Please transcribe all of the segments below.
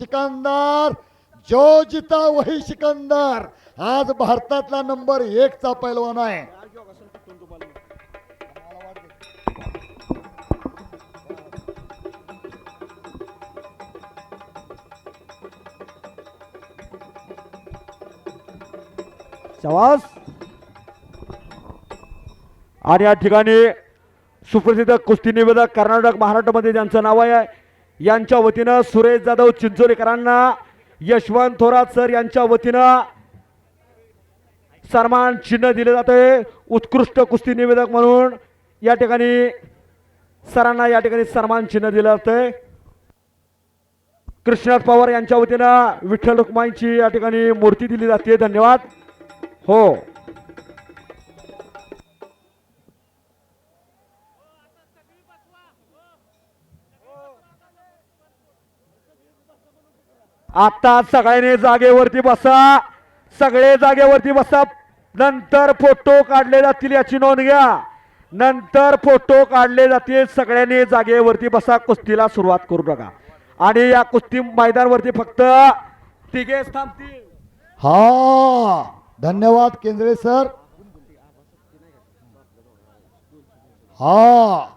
सिकंदर जो जिता वही सिकंदर. आज भारतातला नंबर एक चा पैलवान आहे. शवास. आणि या ठिकाणी सुप्रसिद्ध कुस्ती निवेदक कर्नाटक महाराष्ट्रामध्ये ज्यांचं नाव आहे यांच्या वतीनं सुरेश जाधव चिंचोलीकरांना यशवंत थोरात सर यांच्या वतीनं सन्मान चिन्ह दिले जाते. उत्कृष्ट कुस्ती निवेदक म्हणून या ठिकाणी सरांना या ठिकाणी सन्मान चिन्ह दिलं जातंय कृष्णनाथ पवार यांच्या वतीनं विठ्ठल रुक्माईंची या ठिकाणी मूर्ती दिली जाते. धन्यवाद. हो. आता सगळ्यांनी जागेवरती बसा. सगळे जागेवरती बसा. नंतर फोटो काढले जातील याची नोंद घ्या. नंतर फोटो काढले जातील. सगळ्यांनी जागेवरती बसा. कुस्तीला सुरुवात करू नका. आणि या कुस्ती मैदानवरती फक्त तिघे थांबतील. हा. धन्यवाद केंद्रे सर. हा.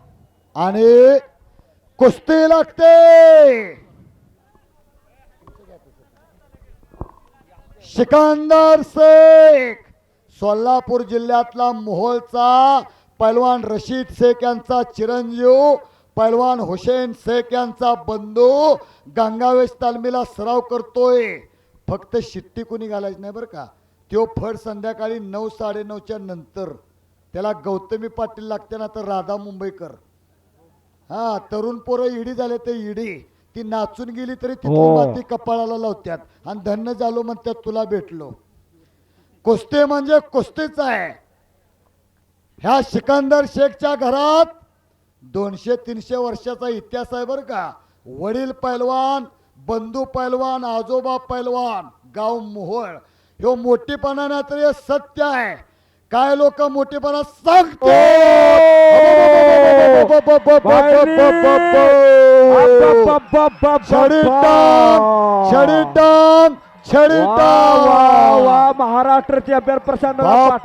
आणि कुस्ती लागते. सिकंदर शेख सोलापूर जिल्ह्यातला मोहोळचा पैलवान रशीद शेख यांचा चिरंजीव पैलवान हुसेन शेख यांचा बंधू गंगावेश तालमीला सराव करतोय. फक्त शिट्टी कुणी घालायची नाही बरं का? तो फड संध्याकाळी नऊ साडेनऊच्या नंतर. त्याला गौतमी पाटील लागते ना तर राधा मुंबईकर. हा तरुण पोरं इडी झाले ते इडी ती नाचून गेली तरी तिथली हो. माती कपाळाला लावत्यात. आणि धन्य झालो म्हणतात तुला भेटलो. कुस्ती म्हणजे कुस्तीच आहे. ह्या सिकंदर शेखच्या घरात दोनशे तीनशे वर्षाचा इतिहास आहे बरं का. वडील पैलवान बंधू पैलवान आजोबा पैलवान गाव मोहोळ. ह्यो मोठीपणा तर हे सत्य आहे. काय लोक मोठेपणा सांगतो? महाराष्ट्राचे अभ्यार प्रशांत बाप